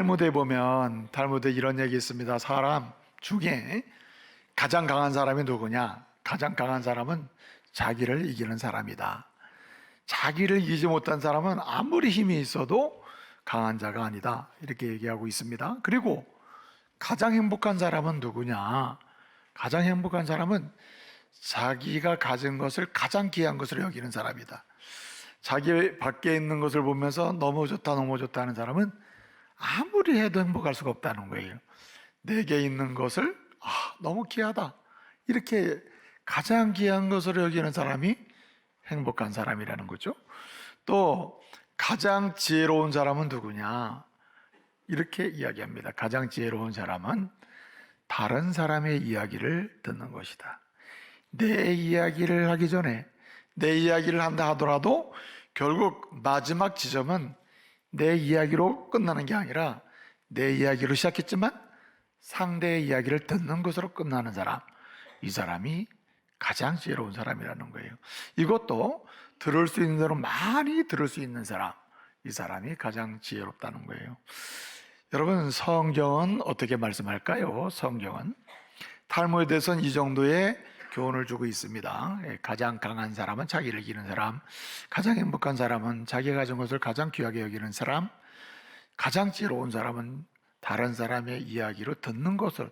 탈무드에 보면 탈무드에 이런 얘기 있습니다. 사람 중에 가장 강한 사람이 누구냐? 가장 강한 사람은 자기를 이기는 사람이다. 자기를 이기지 못한 사람은 아무리 힘이 있어도 강한 자가 아니다. 이렇게 얘기하고 있습니다. 그리고 가장 행복한 사람은 누구냐? 가장 행복한 사람은 자기가 가진 것을 가장 귀한 것으로 여기는 사람이다. 자기 밖에 있는 것을 보면서 너무 좋다, 너무 좋다 하는 사람은 아무리 해도 행복할 수가 없다는 거예요. 내게 있는 것을 아, 너무 귀하다. 이렇게 가장 귀한 것으로 여기는 사람이 행복한 사람이라는 거죠. 또 가장 지혜로운 사람은 누구냐? 이렇게 이야기합니다. 가장 지혜로운 사람은 다른 사람의 이야기를 듣는 것이다. 내 이야기를 하기 전에 내 이야기를 한다 하더라도 결국 마지막 지점은 내 이야기로 끝나는 게 아니라 내 이야기로 시작했지만 상대의 이야기를 듣는 것으로 끝나는 사람. 이 사람이 가장 지혜로운 사람이라는 거예요. 이것도 들을 수 있는 대로 많이 들을 수 있는 사람. 이 사람이 가장 지혜롭다는 거예요. 여러분, 성경은 어떻게 말씀할까요? 성경은 탈모에 대해서는 이 정도의 교훈을 주고 있습니다. 예, 가장 강한 사람은 자기를 이기는 사람, 가장 행복한 사람은 자기가 가진 것을 가장 귀하게 여기는 사람, 가장 지혜로운 사람은 다른 사람의 이야기로 듣는 것을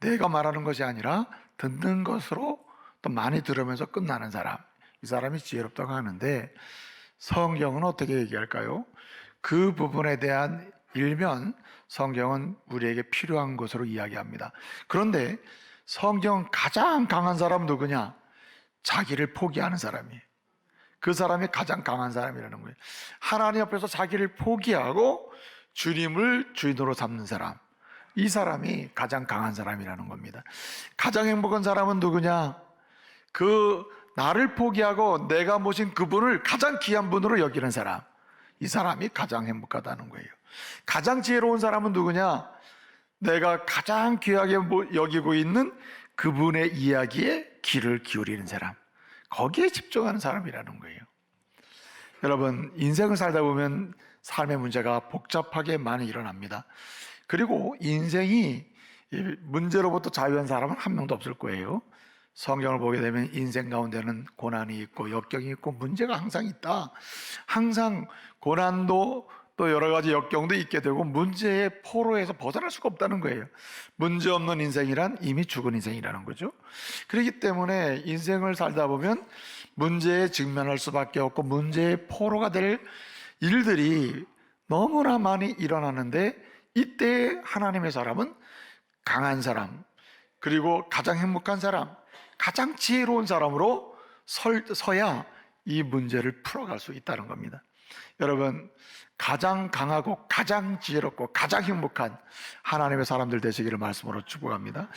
내가 말하는 것이 아니라 듣는 것으로 또 많이 들으면서 끝나는 사람. 이 사람이 지혜롭다고 하는데 성경은 어떻게 얘기할까요? 그 부분에 대한 일면 성경은 우리에게 필요한 것으로 이야기합니다. 그런데 성경 가장 강한 사람은 누구냐? 자기를 포기하는 사람이에요. 그 사람이 가장 강한 사람이라는 거예요. 하나님 앞에서 자기를 포기하고 주님을 주인으로 삼는 사람. 이 사람이 가장 강한 사람이라는 겁니다. 가장 행복한 사람은 누구냐? 그 나를 포기하고 내가 모신 그분을 가장 귀한 분으로 여기는 사람. 이 사람이 가장 행복하다는 거예요. 가장 지혜로운 사람은 누구냐? 내가 가장 귀하게 뭐 여기고 있는 그분의 이야기에 귀를 기울이는 사람. 거기에 집중하는 사람이라는 거예요. 여러분, 인생을 살다 보면 삶의 문제가 복잡하게 많이 일어납니다. 그리고 인생이 이 문제로부터 자유한 사람은 한 명도 없을 거예요. 성경을 보게 되면 인생 가운데는 고난이 있고 역경이 있고 문제가 항상 있다. 항상 고난도 또 여러 가지 역경도 있게 되고 문제의 포로에서 벗어날 수가 없다는 거예요. 문제 없는 인생이란 이미 죽은 인생이라는 거죠. 그렇기 때문에 인생을 살다 보면 문제에 직면할 수밖에 없고 문제의 포로가 될 일들이 너무나 많이 일어나는데 이때 하나님의 사람은 강한 사람, 그리고 가장 행복한 사람, 가장 지혜로운 사람으로 설, 서야 이 문제를 풀어갈 수 있다는 겁니다. 여러분, 가장 강하고 가장 지혜롭고 가장 행복한 하나님의 사람들 되시기를 말씀으로 축복합니다.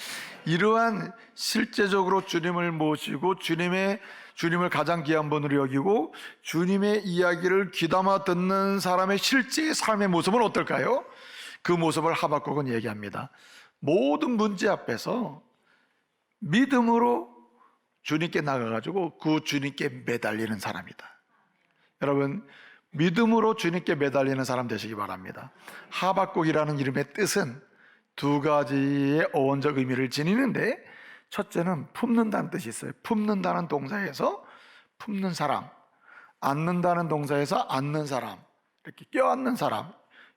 이러한 실제적으로 주님을 모시고 주님의 주님을 가장 귀한 분으로 여기고 주님의 이야기를 귀담아 듣는 사람의 실제 삶의 모습은 어떨까요? 그 모습을 하박국은 얘기합니다. 모든 문제 앞에서 믿음으로 주님께 나가가지고 그 주님께 매달리는 사람이다. 여러분, 믿음으로 주님께 매달리는 사람 되시기 바랍니다. 하박국이라는 이름의 뜻은 두 가지의 어원적 의미를 지니는데 첫째는 품는다는 뜻이 있어요. 품는다는 동사에서 품는 사람, 앉는다는 동사에서 앉는 사람, 이렇게 껴안는 사람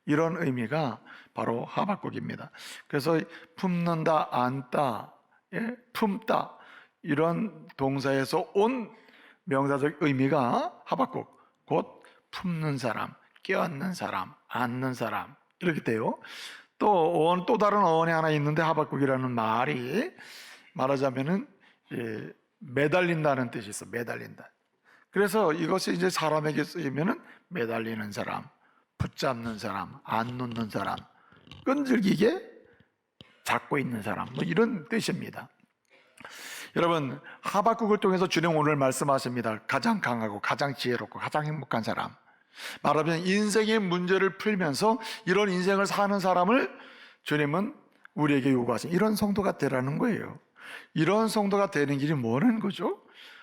이런 의미가 바로 하박국입니다. 그래서 품는다, 앉다, 예? 품다 이런 동사에서 온 명사적 의미가 하박국 곧 품는 사람, 껴안는 사람, 앉는 사람 이렇게 돼요. 또 또 다른 어원이 하나 있는데 하박국이라는 말이 말하자면은 예, 매달린다는 뜻이 있어. 매달린다. 그래서 이것이 이제 사람에게 쓰이면은 매달리는 사람, 붙잡는 사람, 안 놓는 사람, 끈질기게 잡고 있는 사람, 뭐 이런 뜻입니다. 여러분 하박국을 통해서 주님 오늘 말씀하십니다. 가장 강하고 가장 지혜롭고 가장 행복한 사람. 말하면 인생의 문제를 풀면서 이런 인생을 사는 사람을 주님은 우리에게 요구하신 이런 성도가 되라는 거예요. 이런 성도가 되는 길이 뭐는 거죠?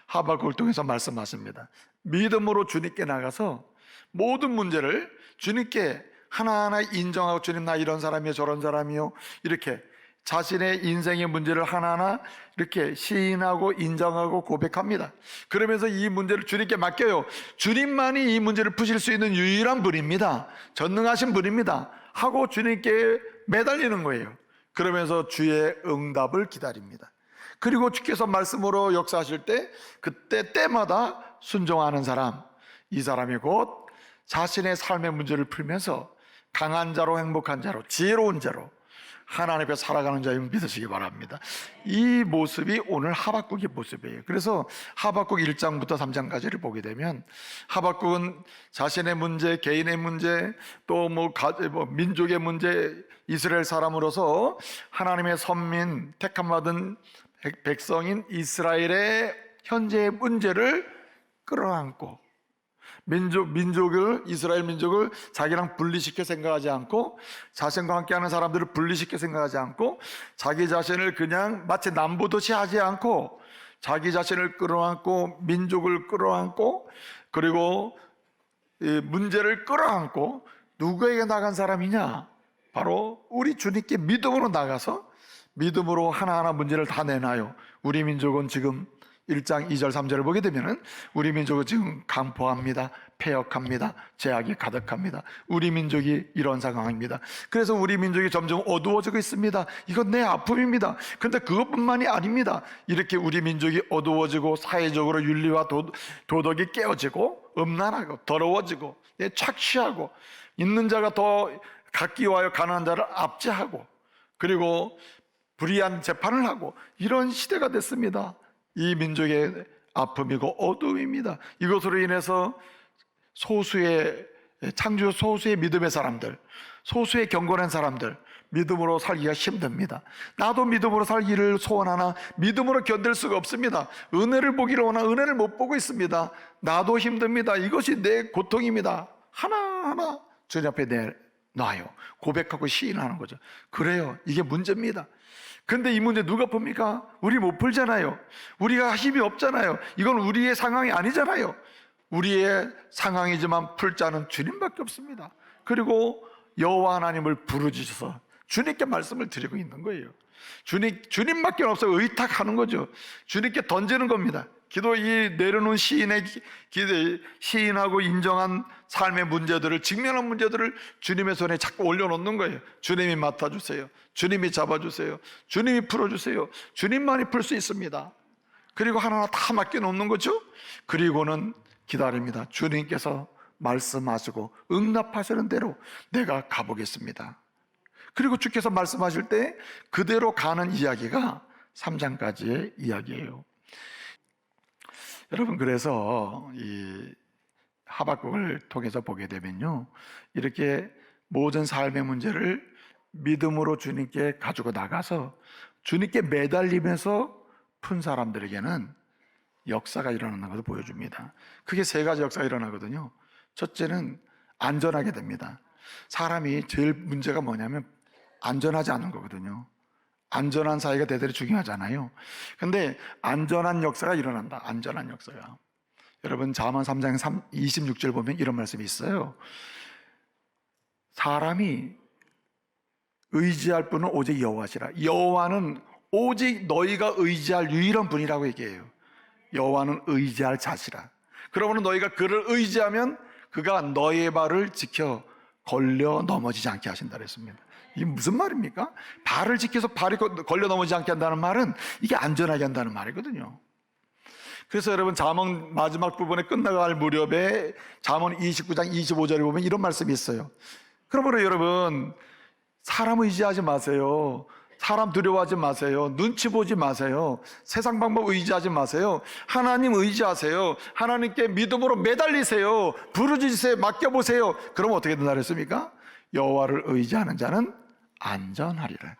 하박국을 통해서 말씀하십니다. 믿음으로 주님께 나가서 모든 문제를 주님께 하나하나 인정하고 주님 나 이런 사람이요 저런 사람이요 이렇게 자신의 인생의 문제를 하나하나 이렇게 시인하고 인정하고 고백합니다. 그러면서 이 문제를 주님께 맡겨요. 주님만이 이 문제를 푸실 수 있는 유일한 분입니다. 전능하신 분입니다. 하고 주님께 매달리는 거예요. 그러면서 주의 응답을 기다립니다. 그리고 주께서 말씀으로 역사하실 때 그때 때마다 순종하는 사람, 이 사람이 곧 자신의 삶의 문제를 풀면서 강한 자로 행복한 자로 지혜로운 자로 하나님 앞에 살아가는 자임을 믿으시기 바랍니다. 이 모습이 오늘 하박국의 모습이에요. 그래서 하박국 1장부터 3장까지를 보게 되면 하박국은 자신의 문제, 개인의 문제, 또뭐 민족의 문제, 이스라엘 사람으로서 하나님의 선민 택함 받은 백- 백성인 이스라엘의 현재의 문제를 끌어안고 민족, 민족을, 이스라엘 민족을 자기랑 분리시켜 생각하지 않고 자신과 함께하는 사람들을 분리시켜 생각하지 않고 자기 자신을 그냥 마치 남부도시 하지 않고 자기 자신을 끌어안고 민족을 끌어안고 그리고 이 문제를 끌어안고 누구에게 나간 사람이냐? 바로 우리 주님께 믿음으로 나가서 믿음으로 하나하나 문제를 다 내놔요. 우리 민족은 지금 1장 2절 3절을 보게 되면은 우리 민족은 지금 강포합니다. 폐역합니다. 제약이 가득합니다. 우리 민족이 이런 상황입니다. 그래서 우리 민족이 점점 어두워지고 있습니다. 이건 내 아픔입니다. 근데 그것뿐만이 아닙니다. 이렇게 우리 민족이 어두워지고 사회적으로 윤리와 도, 도덕이 깨어지고 음란하고 더러워지고 예, 착취하고 있는 자가 더 각기와여 가난한 자를 압제하고 그리고 불의한 재판을 하고 이런 시대가 됐습니다. 이 민족의 아픔이고 어두움입니다. 이것으로 인해서 소수의 창조 소수의 믿음의 사람들, 소수의 경건한 사람들 믿음으로 살기가 힘듭니다. 나도 믿음으로 살기를 소원하나 믿음으로 견딜 수가 없습니다. 은혜를 보기를 원하 은혜를 못 보고 있습니다. 나도 힘듭니다. 이것이 내 고통입니다. 하나하나 주님 앞에 내놔요. 고백하고 시인하는 거죠. 그래요. 이게 문제입니다. 근데 이 문제 누가 풉니까? 우리 못 풀잖아요. 우리가 힘이 없잖아요. 이건 우리의 상황이 아니잖아요. 우리의 상황이지만 풀 자는 주님밖에 없습니다. 그리고 여호와 하나님을 부르짖어서 주님께 말씀을 드리고 있는 거예요. 주님 주님밖에 없어 의탁하는 거죠. 주님께 던지는 겁니다. 기도 이 내려놓은 시인의 기- 기- 시인하고 인정한 삶의 문제들을 직면한 문제들을 주님의 손에 자꾸 올려놓는 거예요. 주님이 맡아주세요. 주님이 잡아주세요. 주님이 풀어주세요. 주님만이 풀 수 있습니다. 그리고 하나하나 다 맡겨놓는 거죠. 그리고는 기다립니다. 주님께서 말씀하시고 응답하시는 대로 내가 가보겠습니다. 그리고 주께서 말씀하실 때 그대로 가는 이야기가 3장까지의 이야기예요. 여러분 그래서 이 하박국을 통해서 보게 되면요. 이렇게 모든 삶의 문제를 믿음으로 주님께 가지고 나가서 주님께 매달리면서 푼 사람들에게는 역사가 일어나는 것을 보여줍니다. 크게 세 가지 역사가 일어나거든요. 첫째는 안전하게 됩니다. 사람이 제일 문제가 뭐냐면 안전하지 않은 거거든요. 안전한 사회가 대대로 중요하잖아요. 근데 안전한 역사가 일어난다. 안전한 역사가. 여러분 자만 3장 3, 26절 보면 이런 말씀이 있어요. 사람이 의지할 분은 오직 여호와시라. 여호와는 오직 너희가 의지할 유일한 분이라고 얘기해요. 여호와는 의지할 자시라. 그러면 너희가 그를 의지하면 그가 너의 발을 지켜 걸려 넘어지지 않게 하신다 그랬습니다. 이게 무슨 말입니까? 발을 지켜서 발이 거- 걸려 넘어지지 않게 한다는 말은 이게 안전하게 한다는 말이거든요. 그래서 여러분 잠언 마지막 부분에 끝나갈 무렵에 잠언 29장 25절에 보면 이런 말씀이 있어요. 그러므로 여러분 사람 의지하지 마세요. 사람 두려워하지 마세요. 눈치 보지 마세요. 세상 방법 의지하지 마세요. 하나님 의지하세요. 하나님께 믿음으로 매달리세요. 부르짖으세요. 맡겨보세요. 그럼 어떻게 된다 그랬습니까? 여호와를 의지하는 자는 안전하리라.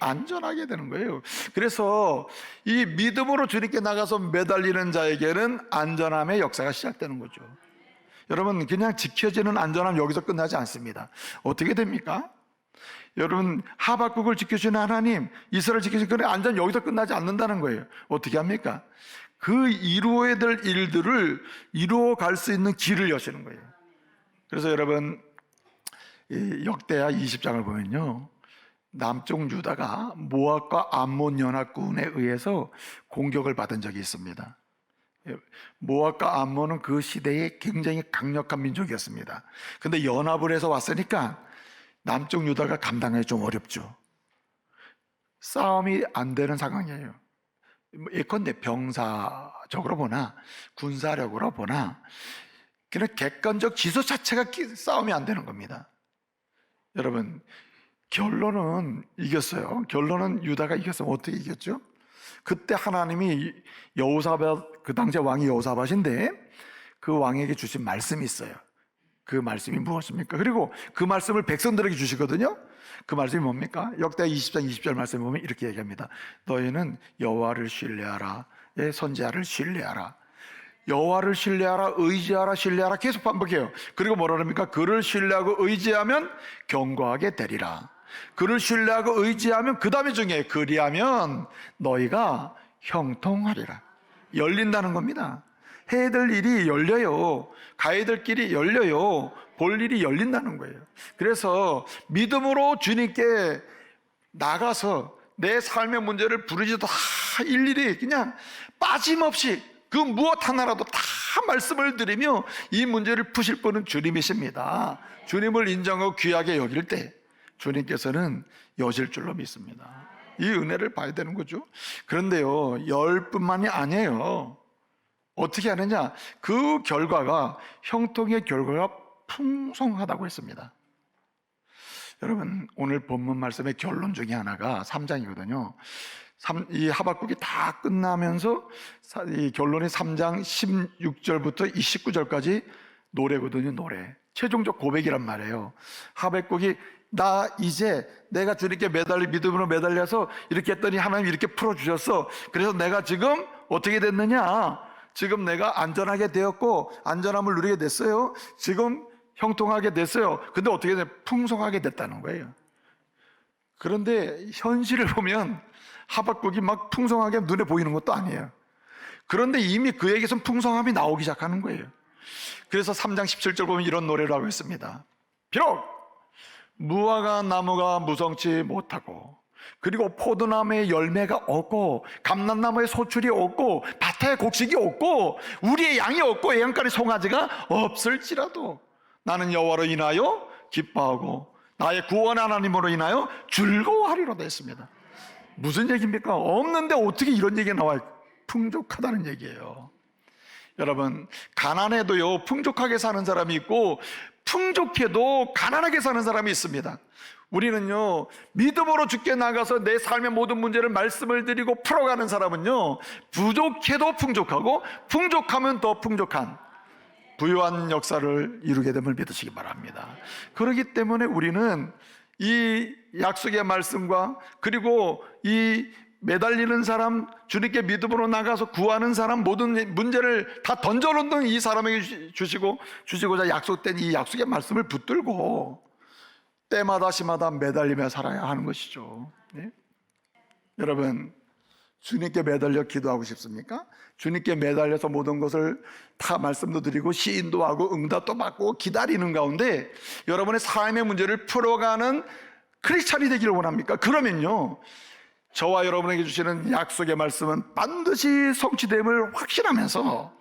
안전하게 되는 거예요. 그래서 이 믿음으로 주님께 나가서 매달리는 자에게는 안전함의 역사가 시작되는 거죠. 여러분 그냥 지켜지는 안전함 여기서 끝나지 않습니다. 어떻게 됩니까? 여러분 하박국을 지켜주는 하나님, 이스라엘 지켜주는 그 안전 여기서 끝나지 않는다는 거예요. 어떻게 합니까? 그 이루어야 될 일들을 이루어 갈 수 있는 길을 여시는 거예요. 그래서 여러분 이 역대하 20장을 보면요. 남쪽 유다가 모압과 암몬 연합군에 의해서 공격을 받은 적이 있습니다. 예, 모압과 암몬은 그 시대에 굉장히 강력한 민족이었습니다. 근데 연합을 해서 왔으니까 남쪽 유다가 감당하기 좀 어렵죠. 싸움이 안 되는 상황이에요. 뭐 예컨대 병사적으로 보나 군사력으로 보나 그냥 객관적 지수 자체가 기- 싸움이 안 되는 겁니다. 여러분 결론은 이겼어요. 결론은 유다가 이겼으면 어떻게 이겼죠? 그때 하나님이 여호사밧 그 당시 왕이 여호사밧인데 그 왕에게 주신 말씀이 있어요. 그 말씀이 무엇입니까? 그리고 그 말씀을 백성들에게 주시거든요. 그 말씀이 뭡니까? 역대 20장 20절 말씀 보면 이렇게 얘기합니다. 너희는 여호와를 신뢰하라. 예, 선지자를 신뢰하라. 여호와를 신뢰하라, 의지하라, 신뢰하라 계속 반복해요. 그리고 뭐라 그럽니까? 그를 신뢰하고 의지하면 견고하게 되리라. 그를 신뢰하고 의지하면 그 다음에 중에 그리하면 너희가 형통하리라. 열린다는 겁니다. 해야 될 일이 열려요. 가야 될 길이 열려요. 볼 일이 열린다는 거예요. 그래서 믿음으로 주님께 나가서 내 삶의 문제를 부르지도 다 일일이 그냥 빠짐없이 그 무엇 하나라도 다 말씀을 드리며 이 문제를 푸실 분은 주님이십니다. 주님을 인정하고 귀하게 여길 때 주님께서는 여실 줄로 믿습니다. 이 은혜를 봐야 되는 거죠. 그런데요, 열 뿐만이 아니에요. 어떻게 하느냐? 그 결과가 형통의 결과가 풍성하다고 했습니다. 여러분 오늘 본문 말씀의 결론 중에 하나가 3장이거든요. 이 하박국이 다 끝나면서 사- 이 결론이 3장 16절부터 29절까지 노래거든요, 노래. 최종적 고백이란 말이에요. 하박국이 나 이제 내가 주님께 매달리 믿음으로 매달려서 이렇게 했더니 하나님 이렇게 풀어 주셨어. 그래서 내가 지금 어떻게 됐느냐? 지금 내가 안전하게 되었고 안전함을 누리게 됐어요. 지금 형통하게 됐어요. 근데 어떻게 돼? 풍성하게 됐다는 거예요. 그런데 현실을 보면 하박국이 막 풍성하게 눈에 보이는 것도 아니에요. 그런데 이미 그에게선 풍성함이 나오기 시작하는 거예요. 그래서 3장 17절 보면 이런 노래를 하고 있습니다. 비록 무화과 나무가 무성치 못하고 그리고 포도나무의 열매가 없고 감람나무의 소출이 없고 밭에 곡식이 없고 우리의 양이 없고 애양가리 송아지가 없을지라도 나는 여호와로 인하여 기뻐하고 나의 구원 하나님으로 인하여 즐거워하리로다 했습니다. 무슨 얘기입니까? 없는데 어떻게 이런 얘기가 나와요? 풍족하다는 얘기예요. 여러분, 가난해도요, 풍족하게 사는 사람이 있고, 풍족해도 가난하게 사는 사람이 있습니다. 우리는요, 믿음으로 죽게 나가서 내 삶의 모든 문제를 말씀을 드리고 풀어가는 사람은요, 부족해도 풍족하고, 풍족하면 더 풍족한, 부유한 역사를 이루게 됨을 믿으시기 바랍니다. 그렇기 때문에 우리는 이 약속의 말씀과 그리고 이 매달리는 사람, 주님께 믿음으로 나가서 구하는 사람 모든 문제를 다 던져놓는 이 사람에게 주시고 주시고자 약속된 이 약속의 말씀을 붙들고 때마다 시마다 매달리며 살아야 하는 것이죠. 네? 여러분 주님께 매달려 기도하고 싶습니까? 주님께 매달려서 모든 것을 다 말씀도 드리고 시인도 하고 응답도 받고 기다리는 가운데 여러분의 삶의 문제를 풀어가는 크리스찬이 되기를 원합니까? 그러면요. 저와 여러분에게 주시는 약속의 말씀은 반드시 성취됨을 확신하면서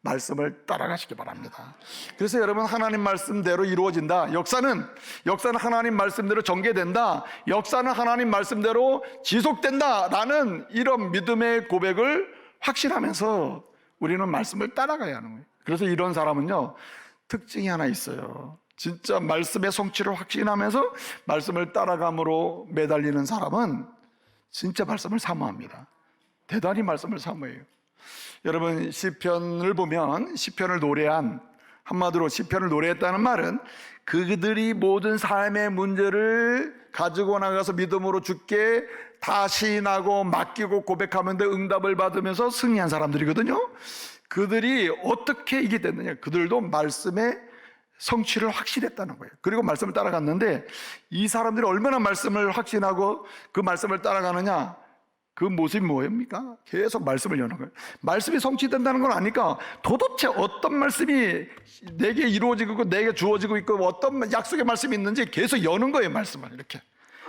말씀을 따라가시기 바랍니다. 그래서 여러분 하나님 말씀대로 이루어진다. 역사는 역사는 하나님 말씀대로 전개된다. 역사는 하나님 말씀대로 지속된다라는 이런 믿음의 고백을 확신하면서 우리는 말씀을 따라가야 하는 거예요. 그래서 이런 사람은요. 특징이 하나 있어요. 진짜 말씀의 성취를 확신하면서 말씀을 따라감으로 매달리는 사람은 진짜 말씀을 사모합니다. 대단히 말씀을 사모해요. 여러분 시편을 보면 시편을 노래한 한마디로 시편을 노래했다는 말은 그들이 모든 삶의 문제를 가지고 나가서 믿음으로 죽게 다 시인하고 맡기고 고백하면서 응답을 받으면서 승리한 사람들이거든요. 그들이 어떻게 이게 됐느냐? 그들도 말씀의 성취를 확신했다는 거예요. 그리고 말씀을 따라갔는데 이 사람들이 얼마나 말씀을 확신하고 그 말씀을 따라가느냐? 그 모습이 뭐입니까? 계속 말씀을 여는 거예요. 말씀이 성취된다는 걸 아니까 도대체 어떤 말씀이 내게 이루어지고 내게 주어지고 있고 어떤 약속의 말씀이 있는지 계속 여는 거예요. 말씀을 이렇게.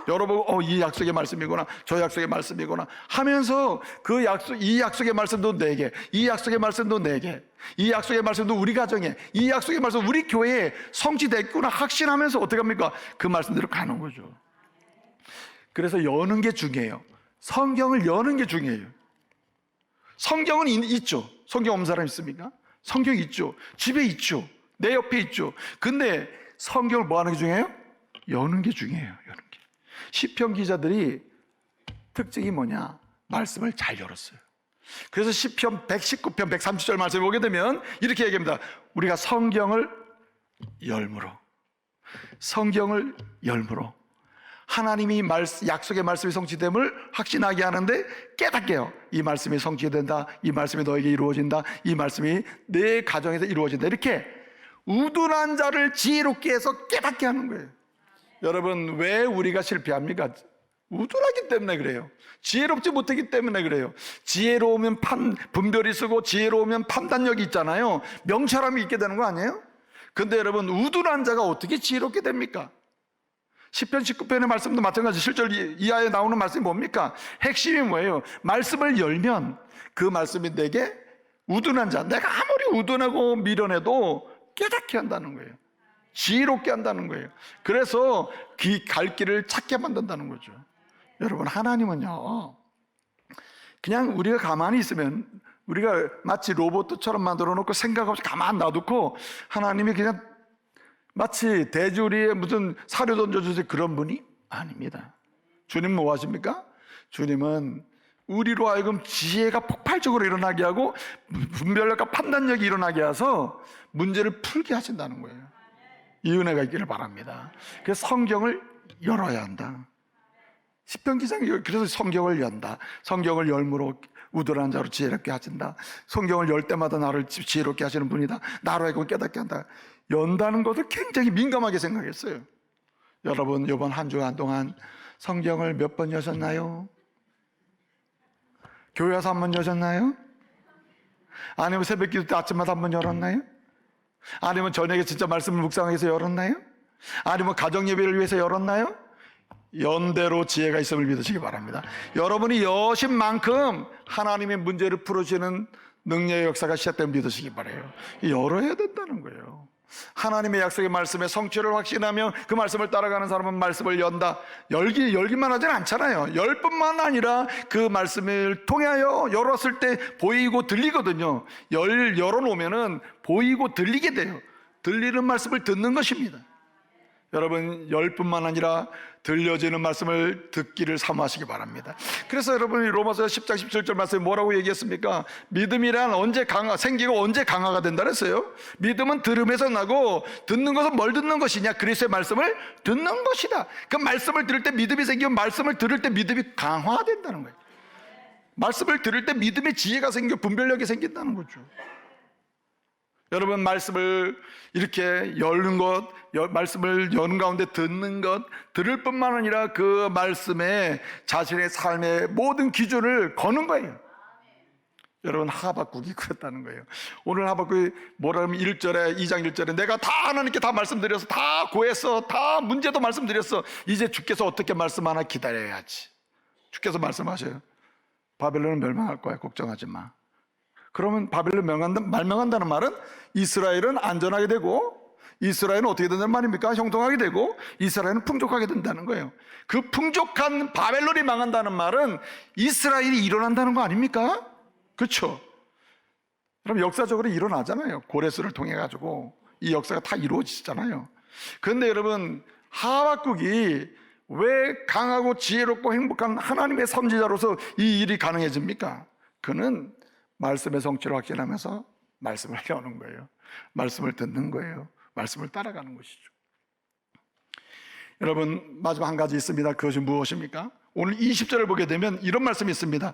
여러분, 어, 이 약속의 말씀이구나, 저 약속의 말씀이구나 하면서 그 약속, 이 약속의 말씀도 내게, 이 약속의 말씀도 내게, 이 약속의 말씀도 우리 가정에, 이 약속의 말씀 우리 교회에 성취됐구나 확신하면서 어떻게 합니까? 그 말씀대로 가는 거죠. 그래서 여는 게 중요해요. 성경을 여는 게 중요해요. 성경은 있- 있죠. 성경 없는 사람 있습니까? 성경 있죠. 집에 있죠. 내 옆에 있죠. 근데 성경을 뭐 하는 게 중요해요? 여는 게 중요해요. 여는 게. 시편 기자들이 특징이 뭐냐? 말씀을 잘 열었어요. 그래서 시편 119편 130절 말씀에 보게 되면 이렇게 얘기합니다. 우리가 성경을 열므로 성경을 열므로 하나님이 약속의 말씀이 성취됨을 확신하게 하는데 깨닫게요. 이 말씀이 성취된다. 이 말씀이 너에게 이루어진다. 이 말씀이 내 가정에서 이루어진다. 이렇게 우둔한 자를 지혜롭게 해서 깨닫게 하는 거예요. 여러분, 왜 우리가 실패합니까? 우둔하기 때문에 그래요. 지혜롭지 못하기 때문에 그래요. 지혜로우면 판, 분별이 쓰고 지혜로우면 판단력이 있잖아요. 명철함이 있게 되는 거 아니에요? 근데 여러분, 우둔한 자가 어떻게 지혜롭게 됩니까? 10편 19편의 말씀도 마찬가지 실절 이하에 나오는 말씀이 뭡니까? 핵심이 뭐예요? 말씀을 열면 그 말씀이 내게 우둔한 자, 내가 아무리 우둔하고 미련해도 깨닫게 한다는 거예요. 지혜롭게 한다는 거예요. 그래서 그 갈 길을 찾게 만든다는 거죠. 여러분, 하나님은요, 그냥 우리가 가만히 있으면 우리가 마치 로봇처럼 만들어 놓고 생각 없이 가만 놔두고 하나님이 그냥 마치 대주리에 무슨 사료 던져주세요 그런 분이 아닙니다. 주님 뭐 하십니까? 주님은 우리로 하여금 지혜가 폭발적으로 일어나게 하고 분별력과 판단력이 일어나게 해서 문제를 풀게 하신다는 거예요. 이 은혜가 있기를 바랍니다. 그래서 성경을 열어야 한다. 기상이 그래서 성경을 연다. 성경을 열므로 우둔한 자로 지혜롭게 하신다. 성경을 열 때마다 나를 지혜롭게 하시는 분이다. 나로 하여금 깨닫게 한다. 연다는 것을 굉장히 민감하게 생각했어요. 여러분 이번 한 주간 동안 성경을 몇 번 여셨나요? 교회 와서 한 번 여셨나요? 아니면 새벽 기도 때 아침마다 한 번 열었나요? 아니면 저녁에 진짜 말씀을 묵상해서 열었나요? 아니면 가정 예배를 위해서 열었나요? 연대로 지혜가 있음을 믿으시기 바랍니다. 여러분이 여신 만큼 하나님의 문제를 풀어주는 능력의 역사가 시작되면 믿으시기 바래요. 열어야 된다는 거예요. 하나님의 약속의 말씀에 성취를 확신하며 그 말씀을 따라가는 사람은 말씀을 연다. 열기, 열기만 하진 않잖아요. 열 뿐만 아니라 그 말씀을 통하여 열었을 때 보이고 들리거든요. 열, 열어놓으면은 보이고 들리게 돼요. 들리는 말씀을 듣는 것입니다. 여러분 열 뿐만 아니라 들려지는 말씀을 듣기를 사모하시기 바랍니다. 그래서 여러분이 로마서 10장 17절 말씀에 뭐라고 얘기했습니까? 믿음이란 언제 강화 생기고 언제 강화가 된다 그랬어요? 믿음은 들음에서 나고 듣는 것은 뭘 듣는 것이냐? 그리스도의 말씀을 듣는 것이다. 그 말씀을 들을 때 믿음이 생기면 말씀을 들을 때 믿음이 강화된다는 거예요. 말씀을 들을 때 믿음의 지혜가 생겨 분별력이 생긴다는 거죠. 여러분 말씀을 이렇게 열는 것, 여- 말씀을 여는 가운데 듣는 것, 들을 뿐만 아니라 그 말씀에 자신의 삶의 모든 기준을 거는 거예요. 여러분 하박국이 그랬다는 거예요. 오늘 하박국이 뭐라 하면 1절에 2장 1절에 내가 다 하나님께 다 말씀드려서 다 고했어. 다 문제도 말씀드렸어. 이제 주께서 어떻게 말씀하나 기다려야지. 주께서 말씀하셔요. 바벨론은 멸망할 거야. 걱정하지 마. 그러면 바벨론 명한다, 말명한다는 말은 이스라엘은 안전하게 되고 이스라엘은 어떻게 된다는 말입니까? 형통하게 되고 이스라엘은 풍족하게 된다는 거예요. 그 풍족한 바벨론이 망한다는 말은 이스라엘이 일어난다는 거 아닙니까? 그렇죠? 그럼 역사적으로 일어나잖아요. 고레스를 통해 가지고 이 역사가 다 이루어지잖아요. 그런데 여러분 하박국이 왜 강하고 지혜롭고 행복한 하나님의 선지자로서 이 일이 가능해집니까? 그는 말씀의 성취를 확신하면서 말씀을 여는 거예요. 말씀을 듣는 거예요. 말씀을 따라가는 것이죠. 여러분 마지막 한 가지 있습니다. 그것이 무엇입니까? 오늘 20절을 보게 되면 이런 말씀이 있습니다.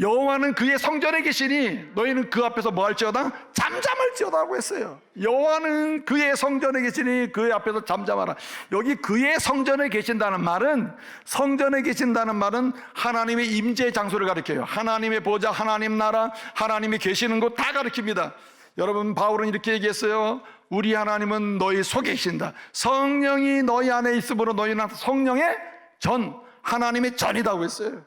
여호와는 그의 성전에 계시니 너희는 그 앞에서 뭐 할지어다 잠잠할지어다고 했어요. 여호와는 그의 성전에 계시니 그의 앞에서 잠잠하라. 여기 그의 성전에 계신다는 말은 성전에 계신다는 말은 하나님의 임재 장소를 가리켜요. 하나님의 보좌, 하나님 나라, 하나님이 계시는 곳 다 가리킵니다. 여러분 바울은 이렇게 얘기했어요. 우리 하나님은 너희 속에 계신다. 성령이 너희 안에 있으므로 너희는 성령의 전, 하나님의 전이라고 했어요.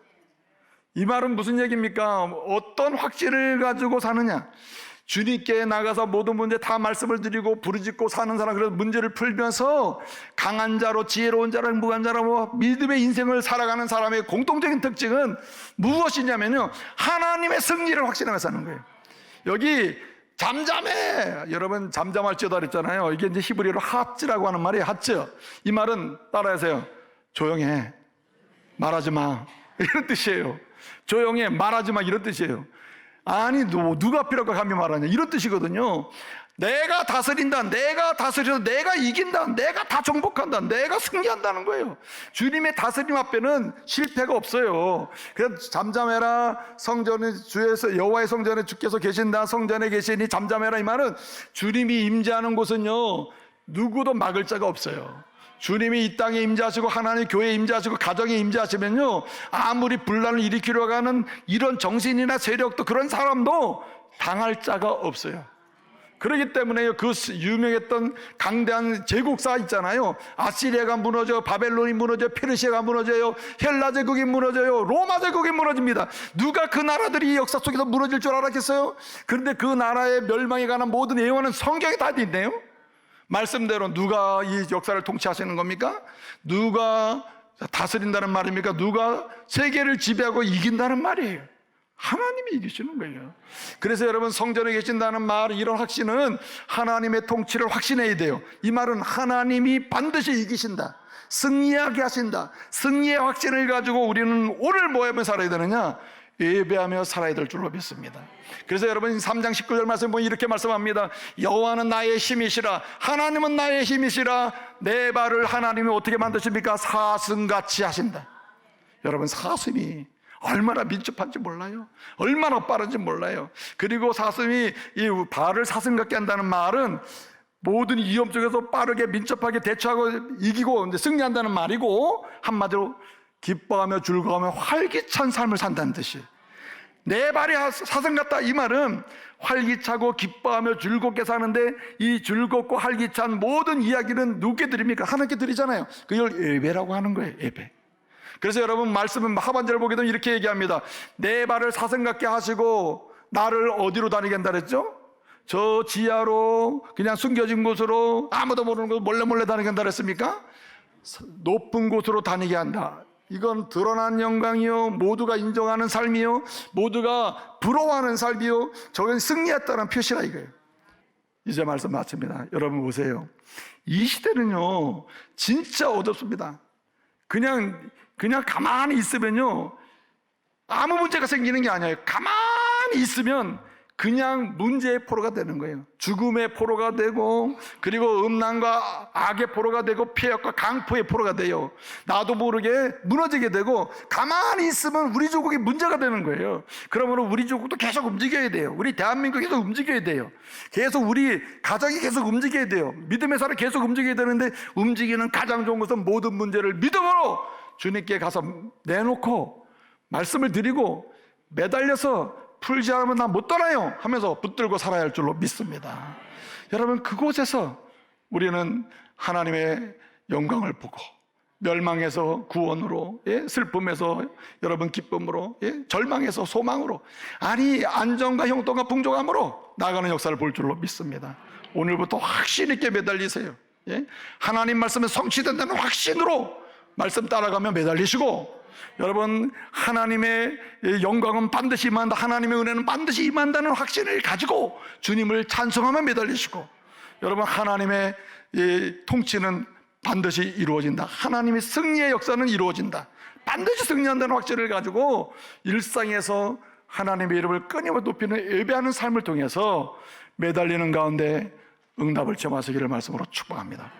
이 말은 무슨 얘기입니까? 어떤 확신을 가지고 사느냐? 주님께 나가서 모든 문제 다 말씀을 드리고 부르짖고 사는 사람 그래서 문제를 풀면서 강한 자로 지혜로운 자로 행복한 자로 뭐 믿음의 인생을 살아가는 사람의 공통적인 특징은 무엇이냐면요. 하나님의 승리를 확신하며 사는 거예요. 여기 잠잠해! 여러분 잠잠할지어다 그랬잖아요. 이게 이제 히브리어로 핫지라고 하는 말이에요 핫즈 이 말은 따라하세요. 조용해. 말하지 마. 이런 뜻이에요 조용해. 말하지 마. 이런 뜻이에요. 아니 너 누가 필요가 감히 말하냐. 이런 뜻이거든요. 내가 다스린다. 내가 다스려서 내가 이긴다. 내가 다 정복한다. 내가 승리한다는 거예요. 주님의 다스림 앞에는 실패가 없어요. 그래서 잠잠해라. 성전에 주에서 여호와의 성전에 주께서 계신다. 성전에 계시니 잠잠해라. 이 말은 주님이 임재하는 곳은요 누구도 막을 자가 없어요 주님이 이 땅에 임재하시고 하나님 교회에 임재하시고 가정에 임재하시면요 아무리 분란을 일으키려고 하는 이런 정신이나 세력도 그런 사람도 당할 자가 없어요. 그렇기 때문에요 그 유명했던 강대한 제국사 있잖아요. 아시리아가 무너져 바벨론이 무너져 페르시아가 무너져요. 헬라 제국이 무너져요. 로마 제국이 무너집니다. 누가 그 나라들이 이 역사 속에서 무너질 줄 알았겠어요? 그런데 그 나라의 멸망에 관한 모든 예언은 성경에 다 있네요 말씀대로 누가 이 역사를 통치하시는 겁니까? 누가 다스린다는 말입니까? 누가 세계를 지배하고 이긴다는 말이에요. 하나님이 이기시는 거예요. 그래서 여러분 성전에 계신다는 말, 이런 확신은 하나님의 통치를 확신해야 돼요. 이 말은 하나님이 반드시 이기신다. 승리하게 하신다. 승리의 확신을 가지고 우리는 오늘 뭐 하며 살아야 되느냐? 예배하며 살아야 될 줄로 믿습니다. 그래서 여러분 3장 19절 말씀 보면 이렇게 말씀합니다. 여호와는 나의 힘이시라 하나님은 나의 힘이시라 내 발을 하나님이 어떻게 만드십니까? 사슴같이 하신다. 여러분 사슴이 얼마나 민첩한지 몰라요. 얼마나 빠른지 몰라요. 그리고 사슴이 이 발을 사슴 같게 한다는 말은 모든 위험 쪽에서 빠르게 민첩하게 대처하고 이기고 승리한다는 말이고 한마디로 기뻐하며 즐거워하며 활기찬 삶을 산다는 뜻이에요. 내 발이 사슴 같다 이 말은 활기차고 기뻐하며 즐겁게 사는데 이 즐겁고 활기찬 모든 이야기는 누구께 드립니까? 하나님께 드리잖아요. 그걸 예배라고 하는 거예요. 예배. 그래서 여러분 말씀은 하반절을 보게 되면 이렇게 얘기합니다. 내 발을 사슴 같게 하시고 나를 어디로 다니게 한다 그랬죠? 저 지하로 그냥 숨겨진 곳으로 아무도 모르는 곳 몰래 몰래 다니게 한다 그랬습니까? 높은 곳으로 다니게 한다. 이건 드러난 영광이요. 모두가 인정하는 삶이요. 모두가 부러워하는 삶이요. 저건 승리했다는 표시라 이거예요. 이제 말씀 마칩니다. 여러분 보세요. 이 시대는요, 진짜 어둡습니다. 그냥, 그냥 가만히 있으면요, 아무 문제가 생기는 게 아니에요. 가만히 있으면 그냥 문제의 포로가 되는 거예요. 죽음의 포로가 되고, 그리고 음란과 악의 포로가 되고, 폐역과 강포의 포로가 돼요. 나도 모르게 무너지게 되고, 가만히 있으면 우리 조국이 문제가 되는 거예요. 그러므로 우리 조국도 계속 움직여야 돼요. 우리 대한민국이 계속 움직여야 돼요. 계속 우리 가정이 계속 움직여야 돼요. 믿음의 사람 계속 움직여야 되는데, 움직이는 가장 좋은 것은 모든 문제를 믿음으로 주님께 가서 내놓고, 말씀을 드리고, 매달려서 풀지 않으면 나 못 떠나요 하면서 붙들고 살아야 할 줄로 믿습니다. 여러분 그곳에서 우리는 하나님의 영광을 보고 멸망에서 구원으로 예? 슬픔에서 여러분 기쁨으로 예? 절망에서 소망으로 아니 안정과 형통과 풍족함으로 나가는 역사를 볼 줄로 믿습니다. 오늘부터 확신 있게 매달리세요. 예? 하나님 말씀에 성취된다는 확신으로 말씀 따라가며 매달리시고 여러분 하나님의 영광은 반드시 임한다. 하나님의 은혜는 반드시 임한다는 확신을 가지고 주님을 찬송하며 매달리시고 여러분 하나님의 통치는 반드시 이루어진다. 하나님의 승리의 역사는 이루어진다. 반드시 승리한다는 확신을 가지고 일상에서 하나님의 이름을 끊임없이 높이는 예배하는 삶을 통해서 매달리는 가운데 응답을 점하시기를 말씀으로 축복합니다